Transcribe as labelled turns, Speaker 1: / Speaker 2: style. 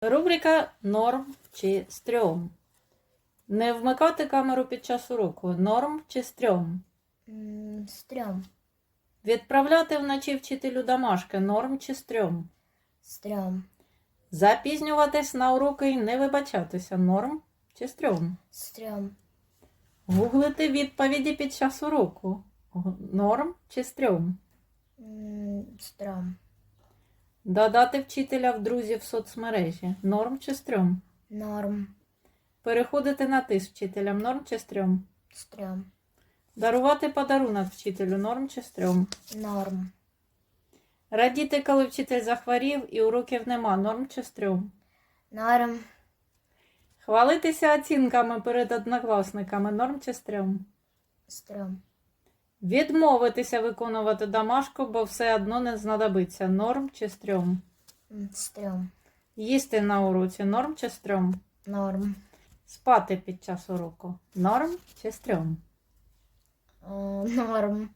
Speaker 1: Рубрика Норм чи стрьом. Не вмикати камеру під час уроку. Норм чи стрьом.
Speaker 2: М, Стрьом.
Speaker 1: Відправляти вночі вчителю домашки. Норм чи стрьом.
Speaker 2: Стрьом.
Speaker 1: Запізнюватись на уроки і не вибачатися. Норм чи стрьом.
Speaker 2: Стрьом.
Speaker 1: Гуглити відповіді під час уроку. Норм чи стрьом.
Speaker 2: М, Стрьом.
Speaker 1: Додати вчителя в друзі в соцмережі. Норм чи стрьом.
Speaker 2: Норм.
Speaker 1: Переходити на ти з вчителем. Норм чи стрьом.
Speaker 2: Стрьом.
Speaker 1: Дарувати подарунок вчителю. Норм чи стрьом.
Speaker 2: Норм.
Speaker 1: Радіти, коли вчитель захворів і уроків нема. Норм чи стрьом.
Speaker 2: Норм.
Speaker 1: Хвалитися оцінками перед однокласниками. Норм чи стрьом.
Speaker 2: Стрьом.
Speaker 1: Відмовитися виконувати домашку, бо все одно не знадобиться. Норм чи стрьом.
Speaker 2: Стрьом.
Speaker 1: Їсти на уроці. Норм чи стрьом.
Speaker 2: Норм.
Speaker 1: Спати під час уроку. Норм чи стрьом.
Speaker 2: Е, Норм.